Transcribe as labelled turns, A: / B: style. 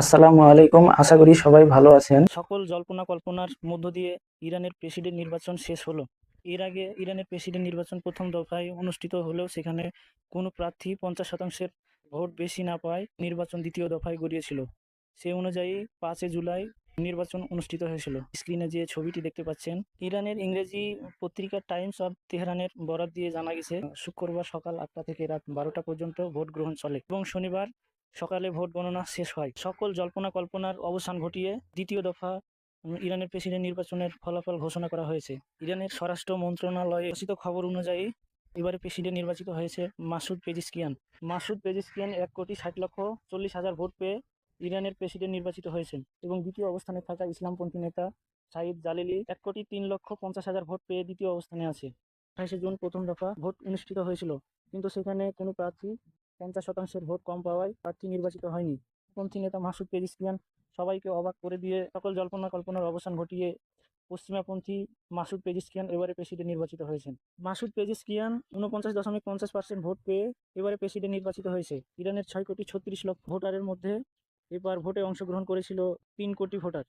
A: আসসালামু আলাইকুম, আশা করি সবাই ভালো আছেন।
B: সকল জল্পনা কল্পনার মধ্য দিয়ে ইরানের প্রেসিডেন্ট নির্বাচন শেষ হলো। এর আগে ইরানের প্রেসিডেন্ট নির্বাচন প্রথম দফায় অনুষ্ঠিত হলেও সেখানে কোনো প্রার্থী পঞ্চাশ শতাংশের ভোট বেশি না পায় নির্বাচন দ্বিতীয় দফায় গড়িয়েছিল। সেই অনুযায়ী পাঁচই জুলাই নির্বাচন অনুষ্ঠিত হয়েছিল। স্ক্রিনে যে ছবিটি দেখতে পাচ্ছেন, ইরানের ইংরেজি পত্রিকা টাইমস অফ তেহরানের বরাত দিয়ে জানা গেছে, শুক্রবার সকাল আটটা থেকে রাত বারোটা পর্যন্ত ভোট গ্রহণ চলে এবং শনিবার সকালে ভোট গণনা শেষ হয়। সকল জল্পনা কল্পনার অবসান ঘটিয়ে দ্বিতীয় দফা ইরানের প্রেসিডেন্ট নির্বাচনের ফলাফল ঘোষণা করা হয়েছে। ইরানের স্বরাষ্ট্র মন্ত্রণালয়ে ঘোষিত খবর অনুযায়ী এবারে প্রেসিডেন্ট নির্বাচিত হয়েছে মাসুদ পেজিস্কিয়ান মাসুদ পেজিস্কিয়ান এক কোটি ষাট লক্ষ চল্লিশ হাজার ভোট পেয়ে ইরানের প্রেসিডেন্ট নির্বাচিত হয়েছেন এবং দ্বিতীয় অবস্থানে থাকা ইসলামপন্থী নেতা সাইদ জালিলি এক কোটি তিন লক্ষ পঞ্চাশ হাজার ভোট পেয়ে দ্বিতীয় অবস্থানে আছে। আঠাশে জুন প্রথম দফা ভোট অনুষ্ঠিত হয়েছিল। কিন্তু সেখানে কোনো প্রার্থী পঞ্চাশ শতাংশের ভোট কম পাওয়ায় প্রার্থী নির্বাচিত হয়নি। পন্থী নেতা মাসুদ পেজিস্কিয়ান সবাইকে অবাক করে দিয়ে সকল জল্পনা কল্পনার অবসান ঘটিয়ে পশ্চিমাপন্থী মাসুদ পেজিস্কিয়ান এবারে প্রেসিডেন্ট নির্বাচিত হয়েছেন। মাসুদ পেজিস্কিয়ান উনপঞ্চাশ দশমিক পঞ্চাশ পার্সেন্ট ভোট পেয়ে এবারে প্রেসিডেন্ট নির্বাচিত হয়েছে। ইরানের ছয় কোটি ছত্রিশ লক্ষ ভোটারের মধ্যে এবার ভোটে অংশগ্রহণ করেছিল তিন কোটি ভোটার।